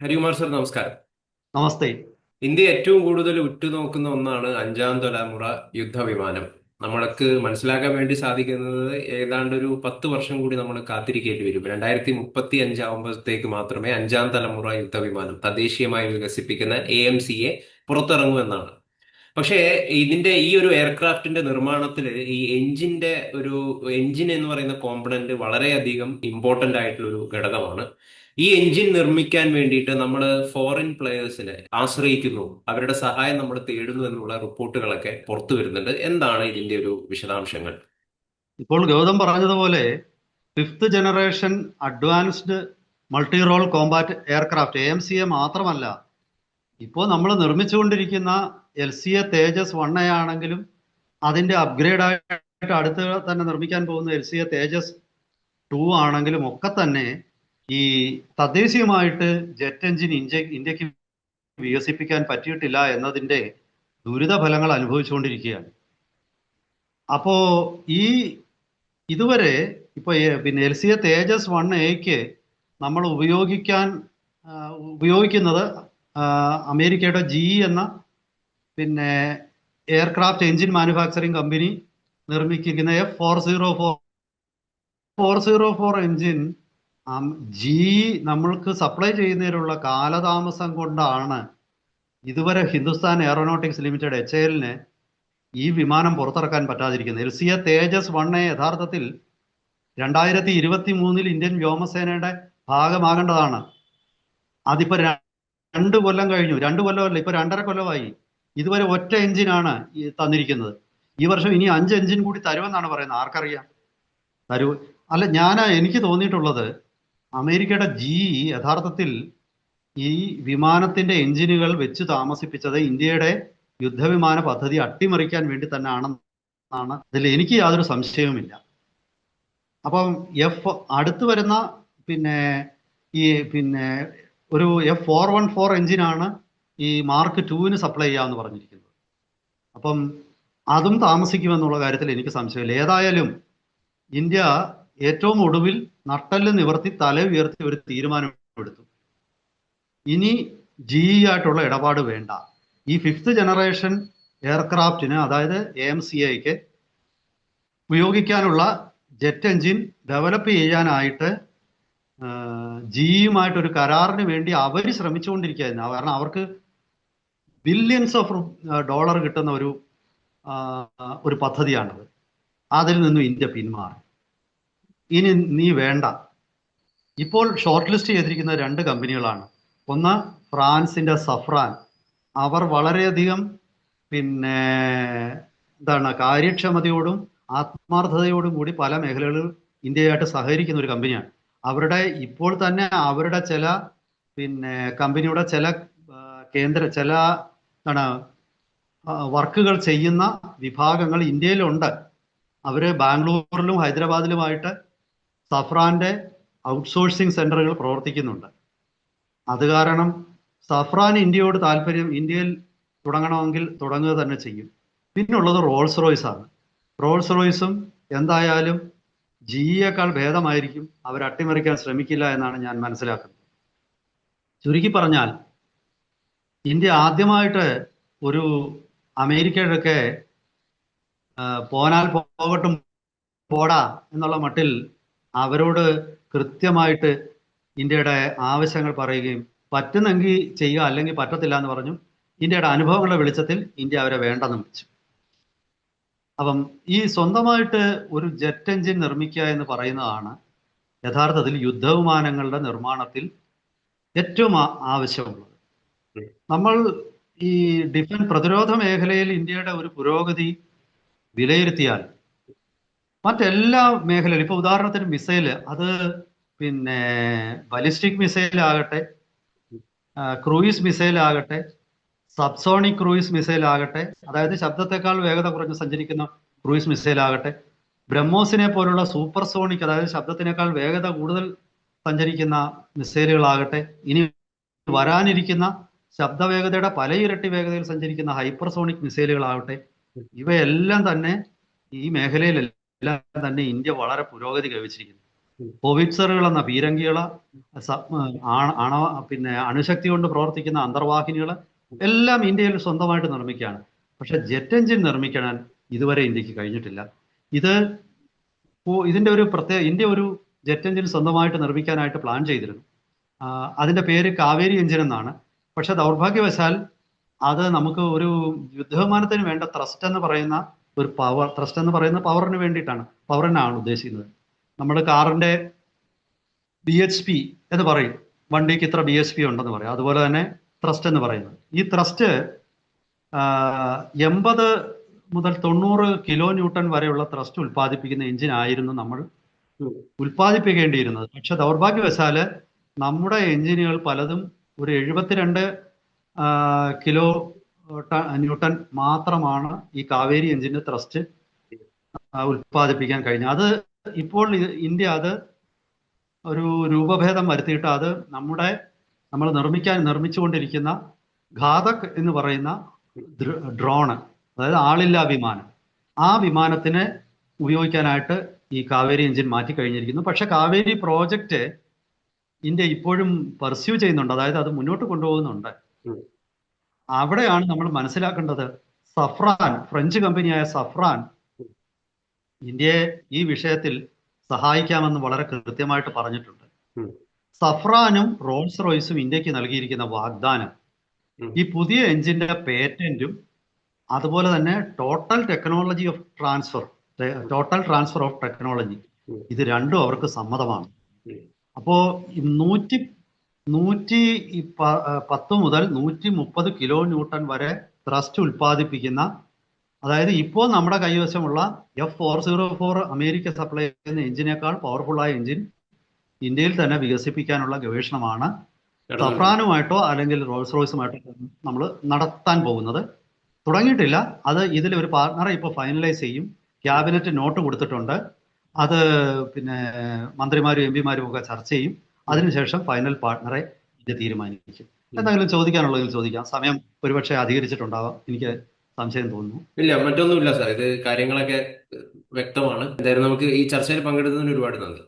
Harikumar sir നമസ്കാരം. നമസ്തേ. India ഏറ്റവും കൂടുതൽ ഉറ്റുനോക്കുന്ന ഒന്നാണ് അഞ്ചാം തലമുറ യുദ്ധവിമാനം. നമ്മൾക്ക് മനസ്സിലാക്കാൻ വേണ്ടി സാധിക്കുന്നത് ഏതാണ്ട് ഒരു പത്ത് വർഷം കൂടി നമ്മൾ കാത്തിരിക്കേണ്ടി വരും. രണ്ടായിരത്തി മുപ്പത്തി അഞ്ചാവുമ്പോഴത്തേക്ക് മാത്രമേ അഞ്ചാം തലമുറ യുദ്ധവിമാനം തദ്ദേശീയമായി വികസിപ്പിക്കുന്ന എ എം സി എ പുറത്തിറങ്ങൂ എന്നാണ്. പക്ഷേ ഇതിന്റെ ഈ ഒരു എയർക്രാഫ്റ്റിന്റെ നിർമ്മാണത്തിൽ ഈ എഞ്ചിന്റെ ഒരു എഞ്ചിൻ എന്ന് പറയുന്ന കോമ്പണന്റ് വളരെയധികം ഇമ്പോർട്ടന്റ് ആയിട്ടുള്ള ഒരു ഘടകമാണ്. ഈ എഞ്ചിൻ നിർമ്മിക്കാൻ വേണ്ടിയിട്ട് നമ്മൾ ഫോറിൻ പ്ലെയേഴ്സിനെ ആശ്രയിക്കുന്നു. അവരുടെ സഹായം നമ്മൾ തേടുന്നു എന്നുള്ള റിപ്പോർട്ടുകളൊക്കെ പുറത്തു വരുന്നുണ്ട്. എന്താണ് ഇതിന്റെ ഒരു വിശദാംശങ്ങൾ? ഇപ്പോൾ ഗൗതം പറഞ്ഞതുപോലെ fifth generation advanced multi role combat aircraft A M മാത്രമല്ല ഇപ്പോൾ നമ്മൾ നിർമ്മിച്ചുകൊണ്ടിരിക്കുന്ന L C A Tejas one A ആണെങ്കിലും അതിന്റെ അപ്ഗ്രേഡ് ആയിട്ട് അടുത്ത് തന്നെ നിർമ്മിക്കാൻ പോകുന്ന L C A Tejas two ആണെങ്കിലും ഒക്കെ തന്നെ ഈ തദ്ദേശീയമായിട്ട് ജെറ്റ് എഞ്ചിൻ ഇന്ത്യ ഇന്ത്യയ്ക്ക് വികസിപ്പിക്കാൻ പറ്റിയിട്ടില്ല എന്നതിന്റെ ദുരിതഫലങ്ങൾ അനുഭവിച്ചുകൊണ്ടിരിക്കുകയാണ്. അപ്പോ ഈ ഇതുവരെ ഇപ്പൊ പിന്നെ L C A Tejas one എക്ക് നമ്മൾ ഉപയോഗിക്കാൻ ഉപയോഗിക്കുന്നത് അമേരിക്കയുടെ ജി എന്ന പിന്നെ എയർക്രാഫ്റ്റ് എഞ്ചിൻ മാനുഫാക്ചറിംഗ് കമ്പനി നിർമ്മിക്കുന്ന F four zero four. Four zero four engine G നമ്മൾക്ക് സപ്ലൈ ചെയ്യുന്നതിനുള്ള കാലതാമസം കൊണ്ടാണ് ഇതുവരെ ഹിന്ദുസ്ഥാൻ എയറോനോട്ടിക്സ് ലിമിറ്റഡ് എച്ച് എല്ലിന് ഈ വിമാനം പുറത്തിറക്കാൻ പറ്റാതിരിക്കുന്നത്. L C A Tejas A യഥാർത്ഥത്തിൽ രണ്ടായിരത്തി ഇരുപത്തി മൂന്നിൽ ഇന്ത്യൻ വ്യോമസേനയുടെ ഭാഗമാകേണ്ടതാണ്. അതിപ്പോ രണ്ട് കൊല്ലം കഴിഞ്ഞു. രണ്ട് കൊല്ലമല്ല ഇപ്പൊ രണ്ടര കൊല്ലമായി. ഇതുവരെ ഒറ്റ എഞ്ചിനാണ് തന്നിരിക്കുന്നത്. ഈ വർഷം ഇനി അഞ്ച് എഞ്ചിൻ കൂടി തരുമെന്നാണ് പറയുന്നത്. ആർക്കറിയാം? തരൂ. അല്ല ഞാൻ എനിക്ക് തോന്നിയിട്ടുള്ളത് അമേരിക്കയുടെ ജി യഥാർത്ഥത്തിൽ ഈ വിമാനത്തിന്റെ എഞ്ചിനുകൾ വെച്ച് താമസിപ്പിച്ചത് ഇന്ത്യയുടെ യുദ്ധവിമാന പദ്ധതി അട്ടിമറിക്കാൻ വേണ്ടി തന്നെ ആണെന്നാണ് അതിൽ എനിക്ക് യാതൊരു സംശയവുമില്ല. അപ്പം എഫ് അടുത്ത് വരുന്ന പിന്നെ ഈ പിന്നെ ഒരു എഫ് ഫോർ വൺ ഫോർ എഞ്ചിനാണ് ഈ മാർക്ക് ടുവിന് സപ്ലൈ ചെയ്യാമെന്ന് പറഞ്ഞിരിക്കുന്നത്. അപ്പം അതും താമസിക്കുമെന്നുള്ള കാര്യത്തിൽ എനിക്ക് സംശയമില്ല. ഏതായാലും ഇന്ത്യ ഏറ്റവും ഒടുവിൽ നട്ടൽ നിവർത്തി തല ഉയർത്തി ഒരു തീരുമാനമെടുത്തു. ഇനി ജി ആയിട്ടുള്ള ഇടപാട് വേണ്ട. ഈ ഫിഫ്ത്ത് ജനറേഷൻ എയർക്രാഫ്റ്റിന് അതായത് എ എം സി ഐക്ക് ഉപയോഗിക്കാനുള്ള ജെറ്റ് എഞ്ചിൻ ഡെവലപ്പ് ചെയ്യാനായിട്ട് ജിയുമായിട്ടൊരു കരാറിന് വേണ്ടി അവർ ശ്രമിച്ചുകൊണ്ടിരിക്കുകയായിരുന്നു. കാരണം അവർക്ക് ബില്യൺസ് ഓഫ് ഡോളർ കിട്ടുന്ന ഒരു ഒരു പദ്ധതിയാണത്. അതിൽ നിന്നും ഇന്ത്യ പിന്മാറി. ഇനി നീ വേണ്ട. ഇപ്പോൾ ഷോർട്ട് ലിസ്റ്റ് ചെയ്തിരിക്കുന്ന രണ്ട് കമ്പനികളാണ്. ഒന്ന് ഫ്രാൻസിന്റെ സഫ്രാൻ. അവർ വളരെയധികം പിന്നെ എന്താണ് കാര്യക്ഷമതയോടും ആത്മാർത്ഥതയോടും കൂടി പല മേഖലകളിൽ ഇന്ത്യയായിട്ട് സഹകരിക്കുന്ന ഒരു കമ്പനിയാണ്. അവരുടെ ഇപ്പോൾ തന്നെ അവരുടെ ചില പിന്നെ കമ്പനിയുടെ ചില കേന്ദ്ര ചില എന്താണ് വർക്കുകൾ ചെയ്യുന്ന വിഭാഗങ്ങൾ ഇന്ത്യയിലുണ്ട്. അവർ ബാംഗ്ലൂരിലും ഹൈദരാബാദിലുമായിട്ട് സഫ്രാന്റെ ഔട്ട്സോഴ്സിംഗ് സെന്ററുകൾ പ്രവർത്തിക്കുന്നുണ്ട്. അത് കാരണം സഫ്രാൻ ഇന്ത്യയോട് താല്പര്യം ഇന്ത്യയിൽ തുടങ്ങണമെങ്കിൽ തുടങ്ങുക തന്നെ ചെയ്യും. പിന്നുള്ളത് റോൾസ് റോയ്സ് ആണ്. റോൾസ് റോയ്സും എന്തായാലും ജിയേക്കാൾ ഭേദമായിരിക്കും. അവർ അട്ടിമറിക്കാൻ ശ്രമിക്കില്ല എന്നാണ് ഞാൻ മനസ്സിലാക്കുന്നത്. ചുരുക്കി പറഞ്ഞാൽ ഇന്ത്യ ആദ്യമായിട്ട് ഒരു അമേരിക്കയുടെയൊക്കെ പോനാൽ പോകട്ടും പോടാ എന്നുള്ള മട്ടിൽ അവരോട് കൃത്യമായിട്ട് ഇന്ത്യയുടെ ആവശ്യങ്ങൾ പറയുകയും പറ്റുന്നെങ്കിൽ ചെയ്യുക അല്ലെങ്കിൽ പറ്റത്തില്ല എന്ന് പറഞ്ഞു ഇന്ത്യയുടെ അനുഭവങ്ങളുടെ വെളിച്ചത്തിൽ ഇന്ത്യ അവരെ വേണ്ടെന്ന് വിളിച്ചു. അപ്പം ഈ സ്വന്തമായിട്ട് ഒരു ജെറ്റ് എഞ്ചിൻ നിർമ്മിക്കുക എന്ന് പറയുന്നതാണ് യഥാർത്ഥത്തിൽ യുദ്ധവിമാനങ്ങളുടെ നിർമ്മാണത്തിൽ ഏറ്റവും ആവശ്യമുള്ളത്. നമ്മൾ ഈ ഡിഫൻസ് പ്രതിരോധ മേഖലയിൽ ഇന്ത്യയുടെ ഒരു പുരോഗതി വിലയിരുത്തിയാൽ മറ്റെല്ലാ മേഖലയിലും ഇപ്പൊ ഉദാഹരണത്തിന് മിസൈൽ അത് പിന്നെ ബലിസ്റ്റിക് മിസൈൽ ആകട്ടെ ക്രൂയിസ് മിസൈൽ ആകട്ടെ സബ്സോണിക് ക്രൂയിസ് മിസൈൽ ആകട്ടെ അതായത് ശബ്ദത്തെക്കാൾ വേഗത കുറഞ്ഞ് സഞ്ചരിക്കുന്ന ക്രൂയിസ് മിസൈൽ ആകട്ടെ ബ്രഹ്മോസിനെ പോലുള്ള സൂപ്പർ സോണിക് അതായത് ശബ്ദത്തിനേക്കാൾ വേഗത കൂടുതൽ സഞ്ചരിക്കുന്ന മിസൈലുകളാകട്ടെ ഇനി വരാനിരിക്കുന്ന ശബ്ദവേഗതയുടെ പല ഇരട്ടി വേഗതയിൽ സഞ്ചരിക്കുന്ന ഹൈപ്പർസോണിക് മിസൈലുകളാവട്ടെ ഇവയെല്ലാം തന്നെ ഈ മേഖലയിലെല്ലാം തന്നെ ഇന്ത്യ വളരെ പുരോഗതി കൈവച്ചിരിക്കുന്നു. ഹോവിറ്റ്സറുകൾ എന്ന പീരങ്കികൾ ആണവ പിന്നെ അണുശക്തി കൊണ്ട് പ്രവർത്തിക്കുന്ന അന്തർവാഹിനികൾ എല്ലാം ഇന്ത്യയിൽ സ്വന്തമായിട്ട് നിർമ്മിക്കുകയാണ്. പക്ഷെ ജെറ്റ് എഞ്ചിൻ നിർമ്മിക്കാൻ ഇതുവരെ ഇന്ത്യയ്ക്ക് കഴിഞ്ഞിട്ടില്ല. ഇത് ഇതിന്റെ ഒരു പ്രത്യേക ഇന്ത്യ ഒരു ജെറ്റ് എഞ്ചിൻ സ്വന്തമായിട്ട് നിർമ്മിക്കാനായിട്ട് പ്ലാൻ ചെയ്തിരുന്നു. അതിന്റെ പേര് കാവേരി എഞ്ചിൻ എന്നാണ്. പക്ഷെ ദൗർഭാഗ്യവശാൽ അത് നമുക്ക് ഒരു യുദ്ധവിമാനത്തിന് വേണ്ട ത്രസ്റ്റ് എന്ന് പറയുന്ന ഒരു പവർ ത്രസ്റ്റ് എന്ന് പറയുന്ന പവറിന് വേണ്ടിയിട്ടാണ്. പവറിനാണ് ഉദ്ദേശിക്കുന്നത്. നമ്മുടെ കാറിന്റെ ബി എച്ച് പി എന്ന് പറയും. വണ്ടിക്ക് ഇത്ര ബി എച്ച് പി ഉണ്ടെന്ന് പറയും. അതുപോലെ തന്നെ ത്രസ്റ്റ് എന്ന് പറയുന്നത്. ഈ ത്രസ്റ്റ് എൺപത് മുതൽ തൊണ്ണൂറ് കിലോ ന്യൂട്ടൺ വരെയുള്ള ത്രസ്റ്റ് ഉൽപ്പാദിപ്പിക്കുന്ന എഞ്ചിൻ ആയിരുന്നു നമ്മൾ. ഉൽപ്പാദിപ്പിക്കേണ്ടിയിരുന്നത്. പക്ഷെ ദൗർഭാഗ്യവശാൽ നമ്മുടെ എഞ്ചിനുകൾ പലതും ഒരു എഴുപത്തിരണ്ട് കിലോ ന്യൂട്ടൺ മാത്രമാണ് ഈ കാവേരി എഞ്ചിന്റെ ത്രസ്റ്റ് ഉൽപ്പാദിപ്പിക്കാൻ കഴിഞ്ഞത്. അത് ഇപ്പോൾ ഇന്ത്യ അത് ഒരു രൂപഭേദം വരുത്തിയിട്ട് അത് നമ്മുടെ നമ്മൾ നിർമ്മിക്കാൻ നിർമ്മിച്ചുകൊണ്ടിരിക്കുന്ന ഘാതക് എന്ന് പറയുന്ന ഡ്രോണ് അതായത് ആളില്ലാ വിമാനം. ആ വിമാനത്തിന് ഉപയോഗിക്കാനായിട്ട് ഈ കാവേരി എഞ്ചിൻ മാറ്റി കഴിഞ്ഞിരിക്കുന്നു പക്ഷെ കാവേരി പ്രോജക്റ്റ് ഇന്ത്യ ഇപ്പോഴും പെർസ്യൂ ചെയ്യുന്നുണ്ട്. അതായത് അത് മുന്നോട്ട് കൊണ്ടുപോകുന്നുണ്ട്. അവിടെയാണ് നമ്മൾ മനസ്സിലാക്കേണ്ടത് സഫ്രാൻ ഫ്രഞ്ച് കമ്പനിയായ സഫ്രാൻ ഇന്ത്യയെ ഈ വിഷയത്തിൽ സഹായിക്കാമെന്ന് വളരെ കൃത്യമായിട്ട് പറഞ്ഞിട്ടുണ്ട്. സഫ്രാനും റോൾസ് റോയ്സും ഇന്ത്യയ്ക്ക് നൽകിയിരിക്കുന്ന വാഗ്ദാനം ഈ പുതിയ എഞ്ചിന്റെ പേറ്റന്റും അതുപോലെ തന്നെ total technology of transfer total transfer of technology ഇത് രണ്ടും അവർക്ക് സമ്മതമാണ്. അപ്പോ നൂറ്റി നൂറ്റി പത്ത് മുതൽ നൂറ്റി മുപ്പത് കിലോ ന്യൂട്ടൺ വരെ ത്രസ്റ്റ് ഉൽപ്പാദിപ്പിക്കുന്ന അതായത് ഇപ്പോൾ നമ്മുടെ കൈവശമുള്ള F four zero four America supply ചെയ്യുന്ന എഞ്ചിനേക്കാൾ പവർഫുൾ ആയ എഞ്ചിൻ ഇന്ത്യയിൽ തന്നെ വികസിപ്പിക്കാനുള്ള ഗവേഷണമാണ്. സഫ്രാനുമായിട്ടോ അല്ലെങ്കിൽ റോൾസ് റോയ്സുമായിട്ടോ നമ്മൾ നടത്താൻ പോകുന്നത്. തുടങ്ങിയിട്ടില്ല. അത് ഇതിൽ ഒരു പാർട്ണറെ ഇപ്പോൾ ഫൈനലൈസ് ചെയ്യും. ക്യാബിനറ്റ് നോട്ട് കൊടുത്തിട്ടുണ്ട്. അത് പിന്നെ മന്ത്രിമാരും എം പിമാരും ഒക്കെ ചർച്ച ചെയ്യും. അതിനുശേഷം ഫൈനൽ പാർട്ണറെ ഇത് തീരുമാനിക്കും. എന്തെങ്കിലും ചോദിക്കാനുള്ളതിൽ ചോദിക്കാം. സമയം ഒരുപക്ഷെ അധികരിച്ചിട്ടുണ്ടാവാം. എനിക്ക് സംശയം തോന്നുന്നു. ഇല്ല മറ്റൊന്നുമില്ല സാർ. ഇത് കാര്യങ്ങളൊക്കെ വ്യക്തമാണ്. എന്തായാലും നമുക്ക് ഈ ചർച്ചയിൽ പങ്കെടുത്തതിന് ഒരുപാട് നന്ദി.